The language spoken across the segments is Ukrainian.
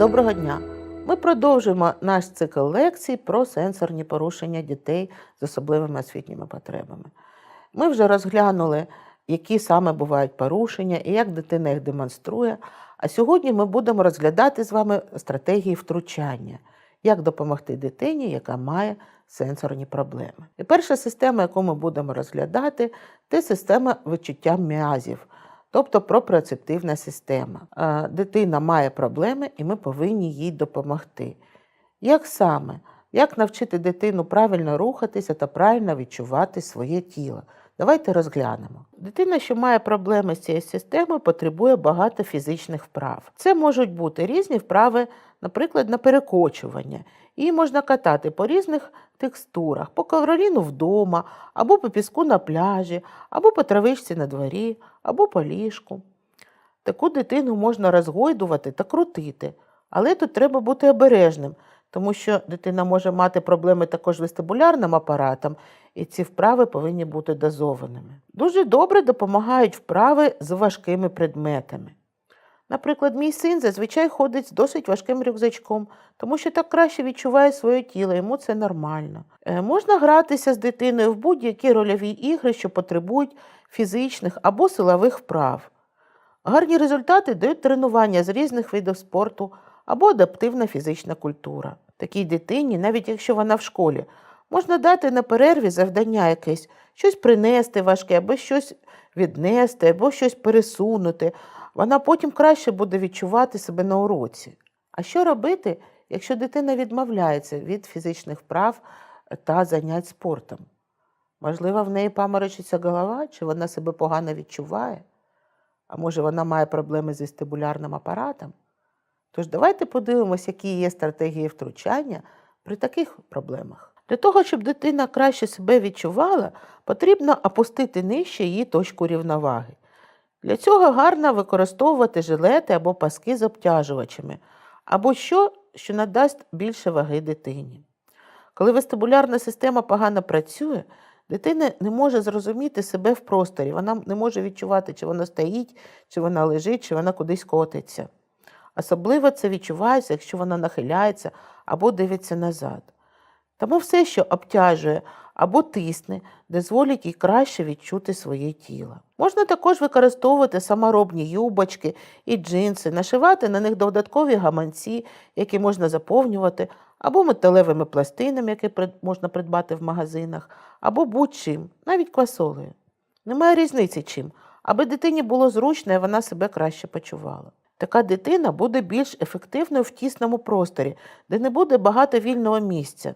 Доброго дня! Ми продовжуємо наш цикл лекцій про сенсорні порушення дітей з особливими освітніми потребами. Ми вже розглянули, які саме бувають порушення і як дитина їх демонструє. А сьогодні ми будемо розглядати з вами стратегії втручання, як допомогти дитині, яка має сенсорні проблеми. І перша система, яку ми будемо розглядати, це система відчуття м'язів тобто пропріоцептивна система. Е, Дитина має проблеми, і ми повинні їй допомогти. Як саме? Як навчити дитину правильно рухатися та правильно відчувати своє тіло? Давайте розглянемо. Дитина, що має проблеми з цією системою, потребує багато фізичних вправ. Це можуть бути різні вправи, наприклад, на перекочування. Її можна катати по різних текстурах, по ковроліну вдома, або по піску на пляжі, або по травичці на дворі, або по ліжку. Таку дитину можна розгойдувати та крутити, але тут треба бути обережним, тому що дитина може мати проблеми також з вестибулярним апаратом, і ці вправи повинні бути дозованими. Дуже добре допомагають вправи з важкими предметами. Наприклад, мій син зазвичай ходить з досить важким рюкзачком, тому що так краще відчуває своє тіло, йому це нормально. Е, можна гратися з дитиною в будь-які рольові ігри, що потребують фізичних або силових вправ. Гарні результати дають тренування з різних видів спорту або адаптивна фізична культура. Такій дитині, навіть якщо вона в школі, можна дати на перерві завдання якесь, щось принести важке, або щось віднести, або щось пересунути. Вона потім краще буде відчувати себе на уроці. А що робити, якщо дитина відмовляється від фізичних вправ та занять спортом? Можливо, в неї паморочиться голова, чи вона себе погано відчуває, а може вона має проблеми з вестибулярним апаратом? Тож давайте подивимося, які є стратегії втручання при таких проблемах. Для того, щоб дитина краще себе відчувала, потрібно опустити нижче її точку рівноваги. Для цього гарно використовувати жилети або паски з обтяжувачами, або що, що надасть більше ваги дитині. Коли вестибулярна система погано працює, дитина не може зрозуміти себе в просторі, вона не може відчувати, чи вона стоїть, чи вона лежить, чи вона кудись котиться. Особливо це відчувається, якщо вона нахиляється або дивиться назад. Тому все, що обтяжує або тисне, дозволить їй краще відчути своє тіло. Можна також використовувати саморобні юбочки і джинси, нашивати на них додаткові гаманці, які можна заповнювати, або металевими пластинами, які можна придбати в магазинах, або будь-чим, навіть квасолею. Немає різниці чим, аби дитині було зручно і вона себе краще почувала. Така дитина буде більш ефективною в тісному просторі, де не буде багато вільного місця.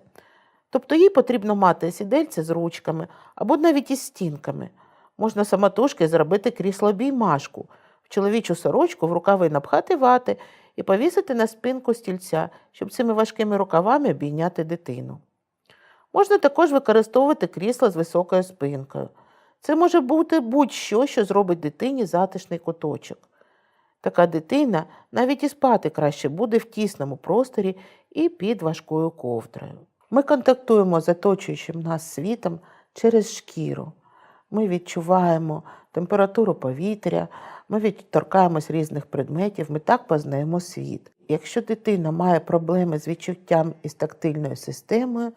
Тобто їй потрібно мати сідельце з ручками або навіть із стінками. Можна самотужки зробити крісло обіймашку, в чоловічу сорочку в рукави напхати вати і повісити на спинку стільця, щоб цими важкими рукавами обійняти дитину. Можна також використовувати крісло з високою спинкою. Це може бути будь-що, що зробить дитині затишний куточок. Така дитина навіть і спати краще буде в тісному просторі і під важкою ковдрою. Ми контактуємо з оточуючим нас світом через шкіру. Ми відчуваємо температуру повітря, ми відторкаємось різних предметів, ми так познаємо світ. Якщо дитина має проблеми з відчуттям і з тактильною системою,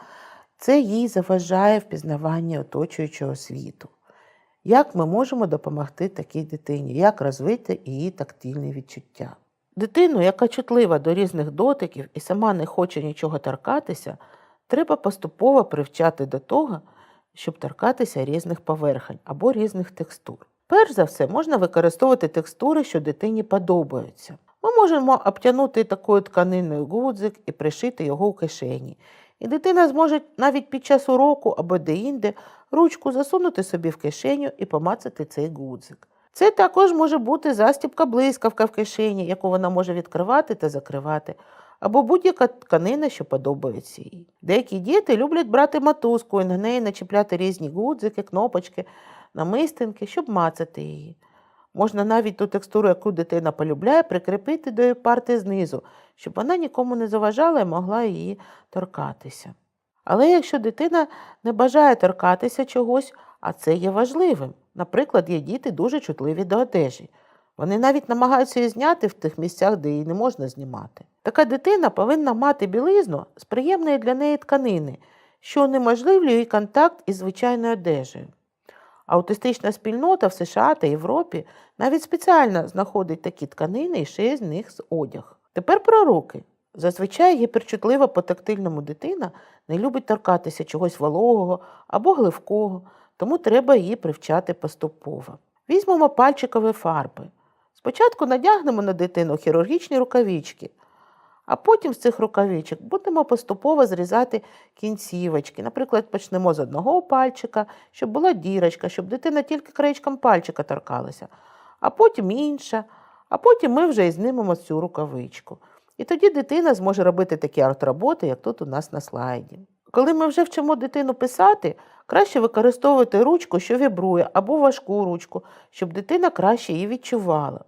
це їй заважає впізнавання оточуючого світу. Як ми можемо допомогти такій дитині, як розвити її тактильні відчуття? Дитину, яка чутлива до різних дотиків і сама не хоче нічого торкатися, треба поступово привчати до того, щоб торкатися різних поверхень або різних текстур. Перш за все, можна використовувати текстури, що дитині подобаються. Ми можемо обтягнути такою тканиною гудзик і пришити його у кишені. І дитина зможе навіть під час уроку або деінде ручку засунути собі в кишеню і помацати цей гудзик. Це також може бути застібка блискавка в кишені, яку вона може відкривати та закривати, або будь-яка тканина, що подобається їй. Деякі діти люблять брати мотузку і на неї начіпляти різні гудзики, кнопочки, намистинки, щоб мацати її. Можна навіть ту текстуру, яку дитина полюбляє, прикріпити до її парти знизу, щоб вона нікому не заважала і могла її торкатися. Але якщо дитина не бажає торкатися чогось, а це є важливим. Наприклад, є діти дуже чутливі до одежі. Вони навіть намагаються її зняти в тих місцях, де її не можна знімати. Така дитина повинна мати білизну з приємної для неї тканини, що унеможливлює контакт із звичайною одежею. Аутистична спільнота в США та Європі навіть спеціально знаходить такі тканини і шиє з них з одяг. Тепер про руки. Зазвичай гіперчутлива по тактильному дитина не любить торкатися чогось вологого або гливкого, тому треба її привчати поступово. Візьмемо пальчикові фарби. Спочатку надягнемо на дитину хірургічні рукавички, а потім з цих рукавичок будемо поступово зрізати кінцівочки. Наприклад, почнемо з одного пальчика, щоб була дірочка, щоб дитина тільки краєчком пальчика торкалася, а потім інша, а потім ми вже і знімемо цю рукавичку. І тоді дитина зможе робити такі арт-роботи, як тут у нас на слайді. Коли ми вже вчимо дитину писати, краще використовувати ручку, що вібрує, або важку ручку, щоб дитина краще її відчувала.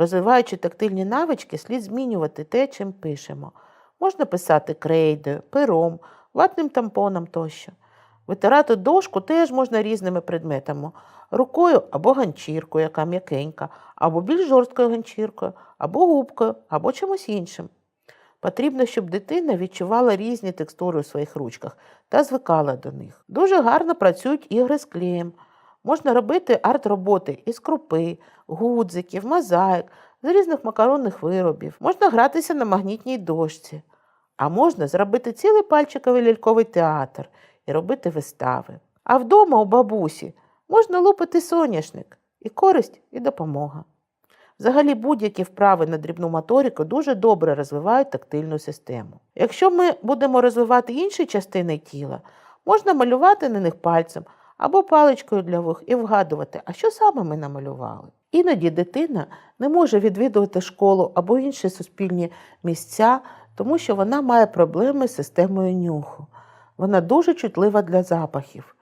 Розвиваючи тактильні навички, слід змінювати те, чим пишемо. Можна писати крейдою, пером, ватним тампоном тощо. Витирати дошку теж можна різними предметами рукою або ганчіркою, яка м'якенька, або більш жорсткою ганчіркою, або губкою, або чимось іншим. Потрібно, щоб дитина відчувала різні текстури у своїх ручках та звикала до них. Дуже гарно працюють ігри з клеєм. Можна робити арт-роботи із крупи, гудзиків, мозаїк, з різних макаронних виробів. Можна гратися на магнітній дошці. А можна зробити цілий пальчиковий ляльковий театр і робити вистави. А вдома у бабусі можна лупити соняшник і користь, і допомога. Взагалі будь-які вправи на дрібну моторику дуже добре розвивають тактильну систему. Якщо ми будемо розвивати інші частини тіла, можна малювати на них пальцем або паличкою для вух і вгадувати, а що саме ми намалювали. Іноді дитина не може відвідувати школу або інші суспільні місця, тому що вона має проблеми з системою нюху. Вона дуже чутлива для запахів.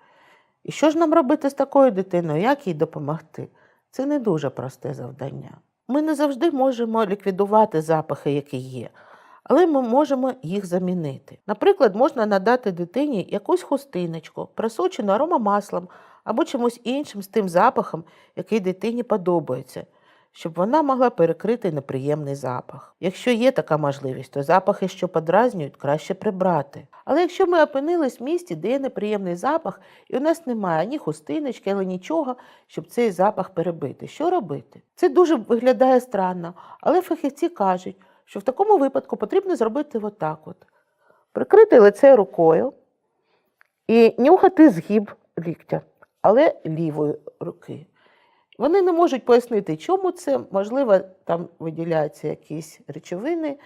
І що ж нам робити з такою дитиною, як їй допомогти? Це не дуже просте завдання. Ми не завжди можемо ліквідувати запахи, які є, але ми можемо їх замінити. Наприклад, можна надати дитині якусь хустиночку, просочену аромамаслом або чимось іншим з тим запахом, який дитині подобається, щоб вона могла перекрити неприємний запах. Якщо є така можливість, то запахи, що подразнюють, краще прибрати. Але якщо ми опинились в місті, де є неприємний запах, і у нас немає ні хустиночки, але нічого, щоб цей запах перебити, що робити? Це дуже виглядає странно, але фахівці кажуть, що в такому випадку потрібно зробити отак: от. прикрити лице рукою і нюхати згіб ліктя, але лівої руки. Вони не можуть пояснити, чому це, можливо, там виділяються якісь речовини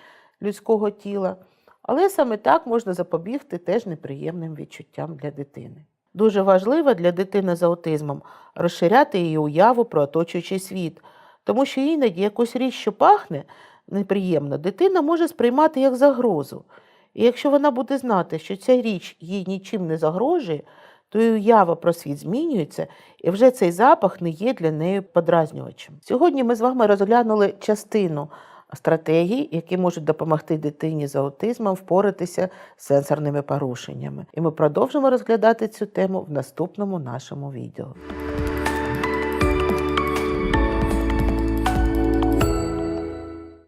людського тіла, але саме так можна запобігти теж неприємним відчуттям для дитини. Дуже важливо для дитини з аутизмом розширяти її уяву про оточуючий світ, тому що іноді якусь річ, що пахне неприємно, дитина може сприймати як загрозу. І якщо вона буде знати, що ця річ їй нічим не загрожує, то і уява про світ змінюється, і вже цей запах не є для неї подразнювачем. Сьогодні ми з вами розглянули частину стратегій, які можуть допомогти дитині з аутизмом впоратися з сенсорними порушеннями. І ми продовжимо розглядати цю тему в наступному нашому відео.